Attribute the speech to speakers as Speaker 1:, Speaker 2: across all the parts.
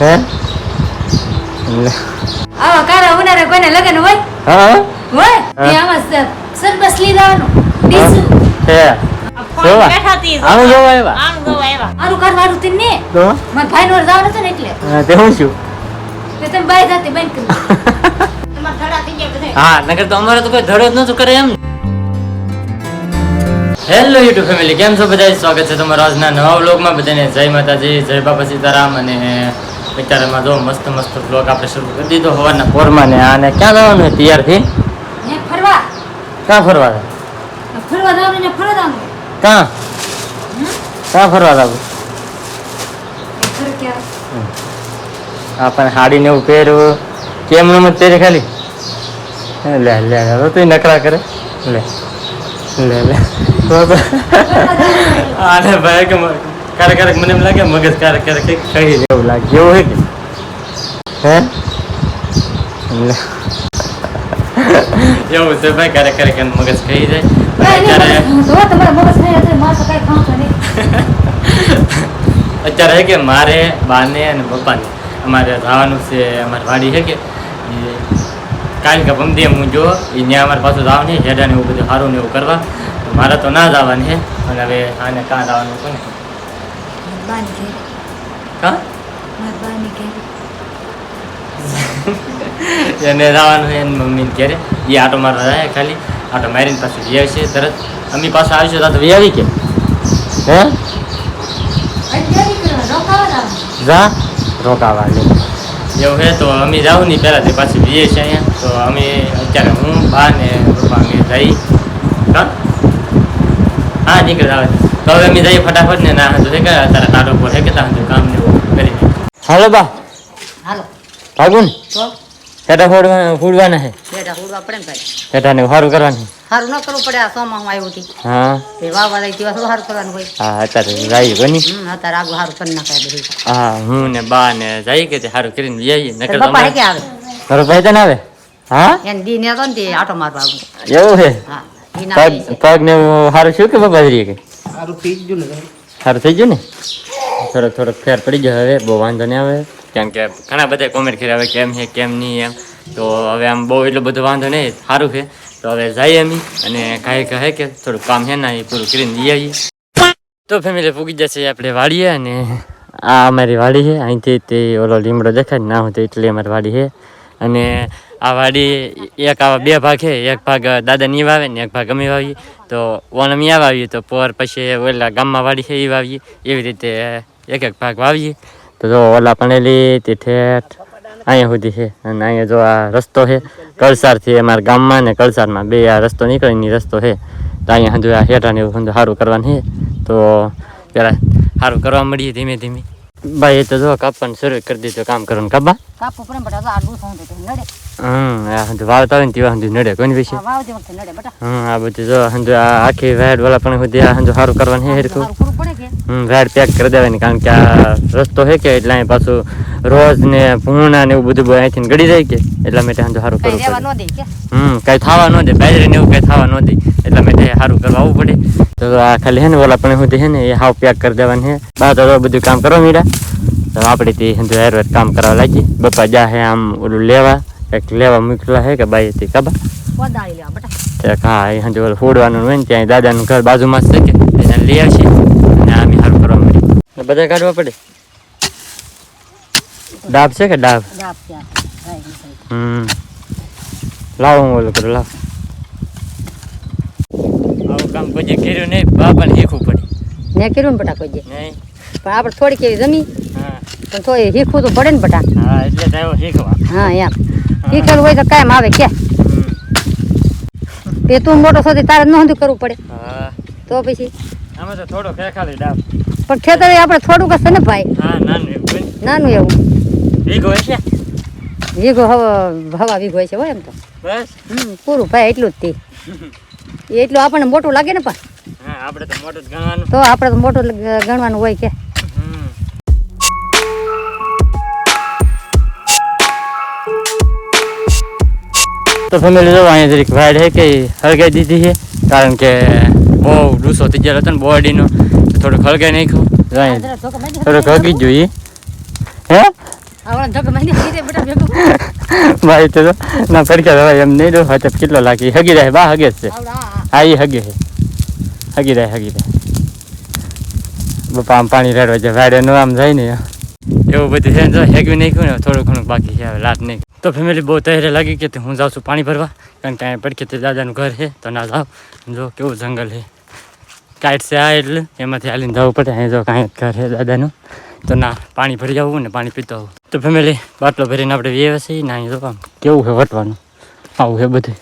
Speaker 1: હે?
Speaker 2: આવા કારા ઉનાળે કોઈને લગન હોય?
Speaker 1: હા?
Speaker 2: હોય. તે આમાં સરબસ જવાનું ડીશું.
Speaker 1: હે. જોવા. આનું જોવા આવ્યા?
Speaker 2: આનું ઘર વાળું તે ને?
Speaker 1: તો?
Speaker 2: મારા ભાઈ નો જવાનું હતું ને એટલે.
Speaker 1: હા, તે હું છું?
Speaker 2: તે તમે બાય જાતે બંધ કરી તમારા ધડા થઈ ગયા બધા
Speaker 1: હા નગર તો અમારે તો કોઈ ધડો જ નતું કરે એમ. હેલો યુટ્યુબ ફેમિલી કેમ છો બધા સ્વાગત છે તમારા આજના નવા વ્લોગમાં બધાને જય માતાજી જય બાપા સીતારામ અને અત્યારેમાં જો મસ્ત મસ્ત બ્લોગ આપણે શરૂ કરી દીધો હવારના પોરમાં ને આને ક્યાં જવાનું તૈયાર
Speaker 2: હે ફરવા?
Speaker 1: ક્યાં ફરવા
Speaker 2: ફરવા જવાનું ને ફરવા જવાનું
Speaker 1: ક્યાં? ક્યાં ફરવા જવું? આપણને સાડી ને એવું પહેરવું કેમ મત પહેરી ખાલી? લે લે હવે તો નકરા કરે. લે લે લે. આને ભાઈ કે ક્યારેક ક્યારેક મને એમ લાગે મગજ ક્યારેક ક્યારેક કંઈક કહી જેવું લાગે એવું હે કે હે લે એવું છે ભાઈ ક્યારેક ક્યારેક એનું મગજ કહી જાય
Speaker 2: કાંઈ
Speaker 1: અત્યારે
Speaker 2: નહીં, જો તમારા મગજ ખાઈ હશે, મારે તો કાંઈ ખાવાનું નહીં.
Speaker 1: અત્યારે હે કે મારે બાને અને પપ્પાને અમારે જવાનું છે અમારી વાડી છે કે ઈ કાલ કે પમદી હું જો એ ત્યાં અમારે પાછું જવાનું છે હેડા ને એવું બધું સારું ને એવું કરવા તો મારે તો ના જવાનું છે અને હવે આને કાં જવાનું કોને
Speaker 2: મારા બાની
Speaker 1: કાં
Speaker 2: મારા બાની.
Speaker 1: એને જવાનું છે એની મમ્મીને ઘેરે એ આટો મારવા જાય ખાલી આટો મારીને પાછું વી આવશે તરત. અમી પાછું આવીશું તો વી આવી કે? હે?
Speaker 2: રોકાવા
Speaker 1: જા રોકાવા લે. એવું છે તો અમે જાઉં નહીં પહેલાં તે પાછી જઈએ છીએ અહીંયા. તો અમે અત્યારે હું બા ને રૂપા અમે જઈ. હા? હા નીકળે આવે. તો હવે અમે જઈએ ફટાફટ ને ના હતું કે? તારા કાઢો પર હે કે ત્યાં કામ ને કરી હાલો બા.
Speaker 3: હાલો. તો?
Speaker 1: ટેટા ફોડવા ફોડવાના હે.
Speaker 3: બેટા ફોડવા પડે ને ભાઈ?
Speaker 1: ટેટાને સારું કરવાનું.
Speaker 3: સારું ન કરવું પડે આ સોમાં હું આવ્યો હતી.
Speaker 1: હા.
Speaker 3: તે વાવવા લઈ તેવા થોડું સારું કરવાનું હોય.
Speaker 1: હા અત્યારે જાય કોની
Speaker 3: હમ અત્યારે આગળ સારું કરી નાખાય બધું.
Speaker 1: હા હું ને બા ને જાય કે તે સારું કરીને લઈ આવીએ નકર તો
Speaker 3: પપ્પા કે આવે?
Speaker 1: તારો ભાઈ તને આવે? હા?
Speaker 3: એને દી ને તો ને આટો મારવા આવું.
Speaker 1: એવું છે
Speaker 3: હા. ના
Speaker 1: પગ પગ ને સારું શું કે બાબા કે? સારું થઈ ગયું ને થોડોક થોડોક ફેર પડી ગયો હવે બહુ વાંધો નહીં આવે. કેમ કે ઘણા બધા કોમેન્ટ કર્યા હવે કેમ છે કેમ નહીં એમ. તો હવે આમ બહુ એટલો બધો વાંધો નહીં સારું છે. તો હવે જઈએ અમે અને કાંઈ કહે કે થોડુંક કામ છે ને એ પૂરું કરીને લઈ આવીએ. તો ફેમિલી પૂગી જશે આપણે વાડીએ અને આ અમારી વાડી છે. અહીંથી તે ઓલો લીમડો દેખાય ને ના હોય તો એટલી અમારી વાડી છે. અને આ વાડી એક આવા બે ભાગ છે. એક ભાગ દાદા ની વાવે ને એક ભાગ અમે વાવીએ. તો ઓન અમે આ વાવીએ તો પોર પછી ઓલા ગામમાં વાડી છે એ વાવીએ. એવી રીતે એક એક ભાગ વાવીએ. તો જો ઓલા પણેલી તે ઠેઠ અહીંયા સુધી છે. અને અહીંયા જો આ રસ્તો છે કળસારથી અમારા ગામમાં ને કળસારમાં બે આ રસ્તો નીકળીને રસ્તો છે. તો અહીંયા હજુ આ હેઠા સારું કરવાનું છે. તો પેલા સારું કરવા મળીએ ધીમે ધીમે. ભાઈ એ તો જો કાપવાનું શરૂ કરી દીધું કામ કરવાનું. કાપા
Speaker 3: કાપવું પડે બટા આ ડૂસ તો નડે.
Speaker 1: હમ આ હંધુ વાવતા હોય ને તેવા હંધુ નડે. કોઈ વિશે?
Speaker 3: વાવ વખતે નડે બટા.
Speaker 1: હમ આ બધું જો હંધુ આ આખી વેડ વાળા પણ સુધી આ હંધુ સારું કરવાનું છે હરખું. હમ વેડ પેક કરી દેવાની કારણ કે આ રસ્તો છે કે એટલે અહીં પાછું રોજ ને પૂર્ણા ને એવું બધું અહીંથી ગળી જાય કે એટલા માટે હંધુ સારું
Speaker 3: કરું
Speaker 1: કરવું હમ કઈ થવા ન દે બાજરી ને એવું કઈ થવા ન દે એટલા માટે સારું કરવા આવવું પડે. તો આ ખાલી હે ને ઓલા પણ સુધી હે ને એ હાવ પેક કરી દેવાનું છે બા તો બધું કામ કરો મીરા. તો આપણે તે હિન્દુ હેર હેર કામ કરવા લાગી. બપા જા હે આમ ઓલું લેવા. એક લેવા મૂકેલા હે કે બાઈ તે કબા હા એ હંધુ ઓલું ફોડવાનું હોય ને ત્યાં દાદાનું ઘર બાજુમાં જ છે કે એને લઈ આવશે. અને આમ સારું કરવા મળી બધા કાઢવા પડે? ડાબ છે કે ડાબ. હમ. લાવો હું ઓલું કરું લાવ. કામ કોઈ કર્યું નહીં બાપાને શીખવું પડે.
Speaker 3: મેં કર્યું ને બટા કોઈ
Speaker 1: નહીં.
Speaker 3: પણ આપણે થોડીક એવી જમી.
Speaker 1: હા.
Speaker 3: પણ થોડી શીખવું તો પડે ને બટા
Speaker 1: હા એટલે તો શીખવા.
Speaker 3: હા એમ. શીખેલું હોય તો કાયમ આવે કે.
Speaker 1: એ
Speaker 3: તે તું મોટો સુધી તારે નોંધું કરવું પડે.
Speaker 1: હા.
Speaker 3: તો પછી?
Speaker 1: તો થોડો ડાબ.
Speaker 3: પણ ખેતર આપણે થોડુંક હશે ને ભાઈ?
Speaker 1: હા નાનું એવું કોઈ
Speaker 3: નાનું એવું.
Speaker 1: વીઘો
Speaker 3: વીઘો હવા હવા વીઘો છે હોય એમ તો.
Speaker 1: બસ.
Speaker 3: પૂરું ભાઈ એટલું જ તે. એટલું આપણને મોટું લાગે ને પણ.
Speaker 1: હા આપણે તો મોટું ગણવાનું.
Speaker 3: તો આપણે તો મોટું ગણવાનું હોય કે.
Speaker 1: તો ફેમિલી જો અહીંયા જરીક વાડ છે કે હળગાઈ દીધી છે કારણ કે બહુ ડૂસો થઈ ગયેલો હતો ને બોડીનો થોડુંક હળગાઈ નાખ્યું. થોડુંક હળગી જ જોઈએ હે? ભાઈ તો ના ફરક્યા હવે એમ નહીં દો હચપ કેટલો લાગી. હગી રહે બા હગે છે. હા એ હગે છે હગી રહે હગી રહે. બપા આમ પાણી રેડવા જાય, વાડે નો આમ જાય ને. એવું બધું છે જો હેગ્યું નહીં ને, થોડું ઘણું બાકી છે, હવે લાટ નહીં. તો ફેમિલી બહુ તહેરે લાગી કે હું જાઉં છું પાણી ભરવા, કારણ કે અહીંયા પડખે તે દાદાનું ઘર છે, તો ના જાવ જો, કેવું જંગલ છે. કાઈટ છે આ એટલે એમાંથી હાલીને જવું પડે. અહીં જો કાંઈ ઘર છે દાદાનું. તો ના, પાણી ભરી જવું ને પાણી પીતો આવું. તો ફેમિલી બાટલો ભરીને આપણે વ્યવસાય ના અહીં જો કેવું છે વટવાનું? આવું છે બધું.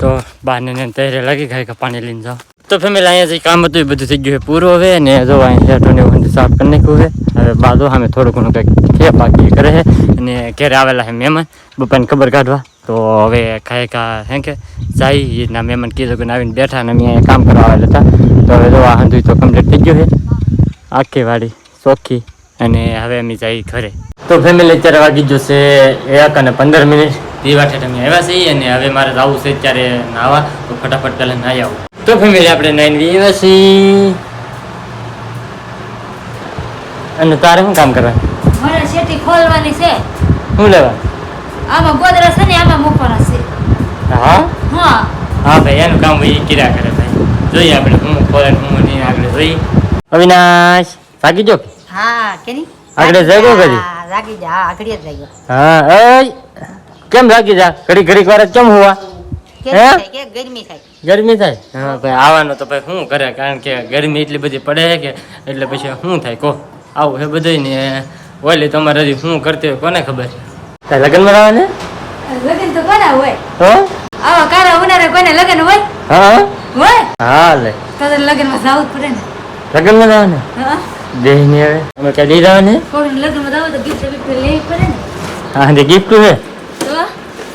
Speaker 1: તો બહારને ને તહેરે લાગી ગઈ કે પાણી લઈને જાઓ. તો ફેમિલી અહીંયા જે કામ હતું બધું થઈ ગયું છે પૂરું હવે ને જો અહીંયા હેઠો ને સાફ કરી નાખ્યું છે. હવે બાજુ સામે થોડું ઘણું કંઈક છે બાકી કરે છે, અને ઘેરે આવેલા છે મહેમાન. બપાને ખબર કાઢવા. તો હવે ખાય કા હે કે જાય, એ રીતના મહેમાન કીધું કે આવીને બેઠા ને અમે અહીંયા કામ કરવા આવેલા હતા. તો હવે જો આ હંધુ તો કમ્પ્લીટ થઈ ગયું છે. આખી વાડી ચોખ્ખી, અને હવે અમે જઈ ઘરે. તો ફેમિલી અત્યારે વાગી જશે એક અને પંદર મિનિટ. વાટે તમે આવ્યા છીએ અને હવે મારે જવું છે ત્યારે નાવા તો ફટાફટ પહેલાં નાહી આવું. તો ફેમિલી આપણે નાઈને આવ્યા છીએ. અને તારે શું કામ કરવા?
Speaker 2: મારે શેઠી ખોલવાની છે.
Speaker 1: શું લેવા?
Speaker 2: આમાં ગોદરા છે ને આમાં મૂકવાના છે.
Speaker 1: હા?
Speaker 2: હા.
Speaker 1: હા ભાઈ એનું કામ ભાઈ કર્યા કરે ભાઈ. જોઈએ આપણે હું ખોલે હું નહીં આગળ જોઈએ. અવિનાશ ભાગી જો.
Speaker 3: હા કેની?
Speaker 1: આગળ જાગો કરી
Speaker 3: હા, જાગી જા આગળ જ જાગ્યો
Speaker 1: હા એય કેમ લાગી જા? ઘડી ઘડી વાર કેમ હોવા? હે?
Speaker 3: ગરમી થાય?
Speaker 1: ગરમી થાય? હા ભાઈ આવવાનું તો ભાઈ શું કરે? કારણ કે ગરમી એટલી બધી પડે છે કે એટલે પછી શું થાય? કહો. આવું છે બધું ને ઓલી તમારે હજી શું કરતી હોય કોને ખબર? લગ્નમાં ને
Speaker 2: લગ્ન તો કોના હોય?
Speaker 1: હો?
Speaker 2: આવા કારા ઉનારે કોને લગ્ન હોય?
Speaker 1: હા?
Speaker 2: હોય?
Speaker 1: હા લે.
Speaker 2: તો લગ્નમાં જાવું પડે ને.
Speaker 1: લગ્નમાં રહેવા ને
Speaker 2: હા.
Speaker 1: દેહ ને હવે? અમે ક્યાં દઈ રહ્યા ને
Speaker 2: કોઈ લગ્નમાં જવું તો ગિફ્ટ બિફ્ટ લેવી પડે ને.
Speaker 1: હા તે ગિફ્ટ છે?
Speaker 2: તો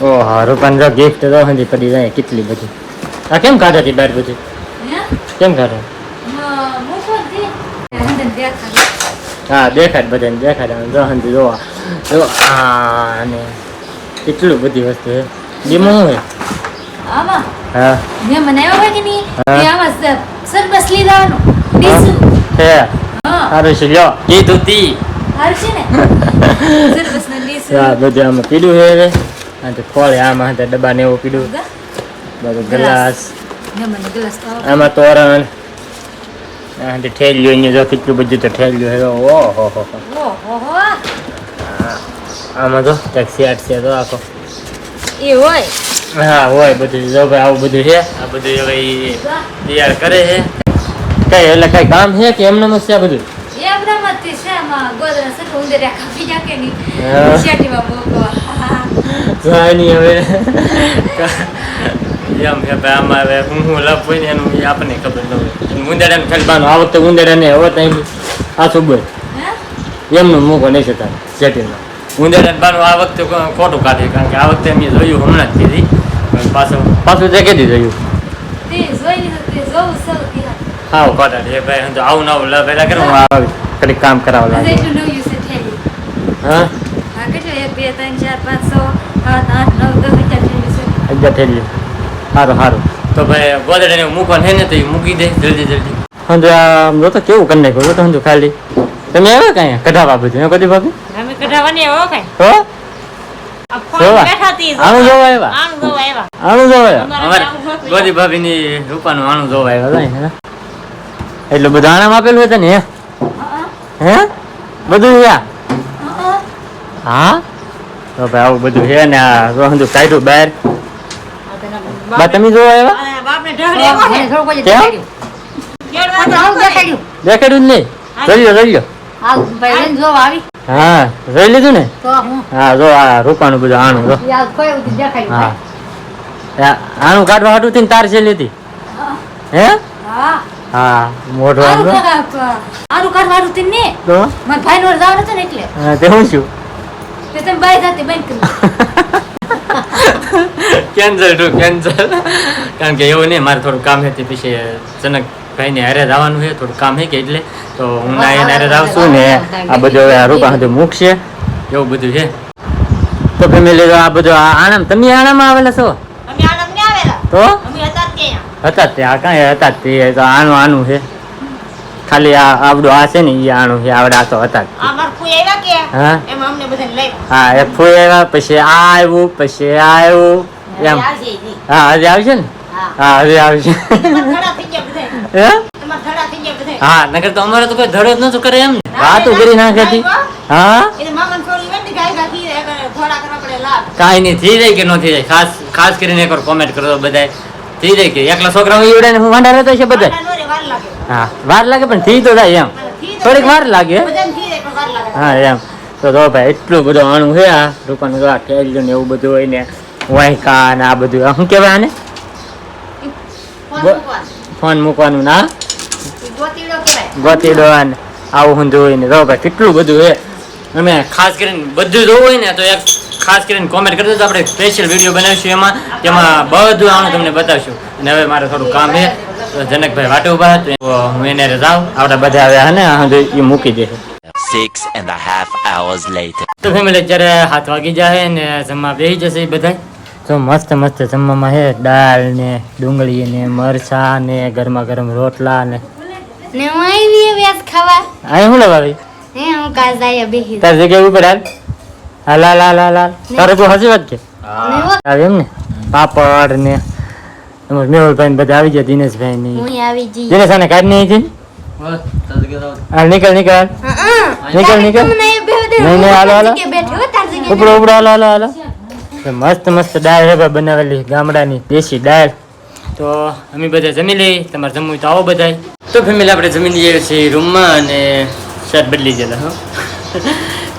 Speaker 1: ઓ હારું પણ જો ગિફ્ટ તો હંધી પડી જાય કેટલી બધી. આ કેમ કાઢા હતી બાર બધી? કેમ કાઢા
Speaker 2: મ-.
Speaker 1: હા દેખાડ. બધાને દેખાડ જો હંધી જોવા. જો અને કેટલું બધી વસ્તુ છે. બીમો શું હોય હા.
Speaker 2: મહેમાન આવ્યા હોય કે નહીં?
Speaker 1: હા.
Speaker 2: એ આમાં સ- સરબસ લઈ જવાનું
Speaker 1: છે.
Speaker 2: હા.
Speaker 1: સારું છે લ્યો. કીધું તી
Speaker 2: છે ને.
Speaker 1: આ બધું આમાં પીડું છે આ તો ખોળે આમાં તો ડબ્બા ને એવું પીડું. બધું ગ્લાસ. આમાં તોરણ. આ તે ઠેલ્યું અહીંયા જો કેટલું બધું તો ઠેલ્યું છે ઓહો હો હો. આમાં જો ટેક્સી સેટ છે તો આખો.
Speaker 2: એ હોય.
Speaker 1: હા હોય બધું. જો ભાઈ આવું બધું છે. આ બધું હવે. તૈયાર કરે છે. કઈ એટલે કઈ કામ છે કે એમને છે આ બધું?
Speaker 2: એમ રમતથી છે આમાં. ગોદરા સરખા ઉંદરિયા કાપી નહીં.
Speaker 1: હા.
Speaker 2: શેટીમાં
Speaker 1: જાની હવે. એમ કે ભાઈ આમાં હવે હું હું લપ હોય ને એનું આપણને ખબર ન હોય. ઉંદેડાને ખેલવાનું આ વખતે ઉંદેડાને હવે ત્યાં આ સુબર એમનું મૂકો નહીં છે તારે સેટિંગમાં ઉંદેડાને બાનું આ વખતે ખોટું કાઢે કારણ કે આ વખતે મેં જોયું હમણાં જ કીધી. પાછું પાછું તે કીધી જોયું. હા ખોટા છે ભાઈ હું તો આવું નવું લ પેલા કે હું આવી કડી કામ કરાવવા લાગે. હા?
Speaker 2: બે, ત્રણ, અગિયાર
Speaker 1: સારું સારું તો ભાઈ ગોદડાને મૂકવાનું છે ને તો એ મૂકી દે જલ્દી જલ્દી. હા આમ જો તો કેવું કરી નાખ્યું? તો સમજો ખાલી. તમે આવ્યા કાંઈ કઢાવા બધું? કદી ભાભી?
Speaker 4: અમે કઈ.
Speaker 1: હો?
Speaker 4: ફોન
Speaker 1: જોવા?
Speaker 4: બેઠા તી
Speaker 1: આણું જોવા. આવ્યા?
Speaker 4: આણું જોવા આવ્યા.
Speaker 1: આણું જોવા આવ્યા?
Speaker 4: અમારે
Speaker 1: અમારે
Speaker 4: આવું નહોતું.
Speaker 1: ભાભીની રૂપાનું આણું જોવા આવ્યા હતા ને બધું આણામ આપેલું હતું ને હે?
Speaker 2: હે
Speaker 1: બધું.
Speaker 2: હા?
Speaker 1: તો ભાઈ આવું બધું છે ને આ રોહન સમજો કાઢ્યું બહાર બા તમે જોવા આવ્યા
Speaker 3: દેખાડ્યું.
Speaker 4: કેળવા
Speaker 3: મને આવું દેખાડ્યું.
Speaker 1: દેખાડ્યું જ નહીં જોઈ લો જોઈ લો
Speaker 3: આ ભાઈ લઈને જોવા આવી
Speaker 1: હા જોઈ લીધું ને
Speaker 3: હા
Speaker 1: જો આ રૂપાનું બધું આણું જો હા આણું કાઢવા હાટું થઈને તાર છે લીધી હે
Speaker 2: હા.
Speaker 1: હા મોઢું જો.
Speaker 2: કાઢવાનું તે ને મારા ભાઈ નો જવાનું ને એટલે
Speaker 1: હા, તે હું છું
Speaker 2: તમે બાય જાતે બંધ કરી
Speaker 1: કેન્સલ ટુ કેન્સલ કારણ કે એવું નહીં મારે થોડું કામ હતી પછી જનક ભાઈને હારે જવાનું છે થોડું કામ છે કે એટલે તો હું ના એને હારે જાઉં છું ને આ બધું હવે આ રૂપા મૂકશે એવું બધું છે તો ફેમિલી આ બધું આ આણંદ તમે આણામાં આવેલા છો
Speaker 4: અમે આણંદ ને આવેલા
Speaker 1: તો
Speaker 4: અમે હતા ત્યાં
Speaker 1: હતા તે કાંઈ હતા તે તો આનું આનું છે ખાલી આ આવડું આ છે ને એ આણું છે આવડે આ તો હતા જ
Speaker 4: આ મારા ફૂઈ આવ્યા કે
Speaker 1: હા?
Speaker 4: એમાં અમને બધાને લઈ.
Speaker 1: હા એ ફૂઈ આવ્યા પછી આ આવ્યું પછી આ આવ્યું એમ. હા હજી આવશે ને? હા. હજી આવશે. હે? નકર તો અમારે તો કોઈ ધડો જ નતો કરે એમ. વાતો કરી નાખી હા. કાંઈ નહીં થઈ જાય કે ન થઈ જાય. ખાસ ખાસ કરીને એકવાર કોમેન્ટ કરો બધાય. થઈ જાય કે એકલા છોકરા ઈવડે હું વાંડા રહેતો છે બધા. હા વાર લાગે પણ થઈ તો જાય એમ. થોડીક વાર લાગે.
Speaker 4: બધાને થી જાય પણ વાર લાગે.
Speaker 1: હા એમ. તો તો ભાઈ એટલું બધું આણું છે આ રૂપાનું જો આ ને એવું બધું હોય ને વાંકા ને આ બધું શું કહેવાય આને
Speaker 4: ફોન
Speaker 1: મૂકવાનું ના
Speaker 4: ગોતીડો
Speaker 1: ને આવું ઊંધું હોય ને તો ભાઈ? કેટલું બધું છે અમે ખાસ કરીને બધું જોવું હોય ને તો એક ખાસ કરીને કોમેન્ટ કરી તો આપણે સ્પેશિયલ વીડિયો બનાવીશું એમાં તેમાં બધું આણું તમને બતાવશું અને હવે મારે થોડું કામ છે જનકભાઈ વાટે ઊભા તો હું એને જાઉં આપણે બધા હવે હે ને એ મૂકી દે
Speaker 5: Six and a half hours later.
Speaker 1: તો ફેમિલી અત્યારે હાથ વાગી જાય ને જમવા બેસી જશે બધા તો મસ્ત મસ્ત જમવામાં હે દાળ ને ડુંગળી ને મરચા ને ગરમા ગરમ રોટલા ને.
Speaker 2: ને હું આવી વ્યાસ ખાવા.
Speaker 1: અહીં શું લગાવી
Speaker 2: હે હું કાલ જાય બેહી.
Speaker 1: તાર જગ્યા ઉપર હાલ. હાલ હાલ હાલ હાલ હાલ તારે તો હજી વાત કે?
Speaker 2: હા હો,
Speaker 1: આવે એમ ને? પાપડ ને મેહુલભાઈ બધા આવી ગયા દિનેશભાઈ ને
Speaker 2: હું આવી જઈ
Speaker 1: દિનેશ આને કાઢ નહીં હતી હાલ નીકળ નીકળ નીકળ નીકળ
Speaker 2: તમને એ બેહો દે
Speaker 1: નહીં, નહીં, હાલો, હાલો.
Speaker 2: કે બેઠો હો તાર જગ્યાએ.
Speaker 1: ઉપડો ઉપડો હાલો હાલો હાલો તો મસ્ત મસ્ત દાળ છે ભાઈ બનાવેલી ગામડાની દેશી દાળ તો અમે બધા જમી લઈ તમારે જમવું હોય તો આવો બધાય તો ફેમિલી આપણે જમી લઈએ છીએ રૂમમાં અને શર્ટ બદલી ગયેલા હો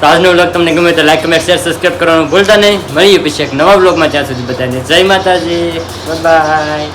Speaker 1: તો આજનો વ્લોગ તમને ગમે તો લાઈક કમેન્ટ શેર સબસ્ક્રાઈબ કરવાનું ભૂલતા નહીં. મળીએ પછી એક નવા વ્લોગમાં ત્યાં સુધી બધાને જય માતાજી. બાય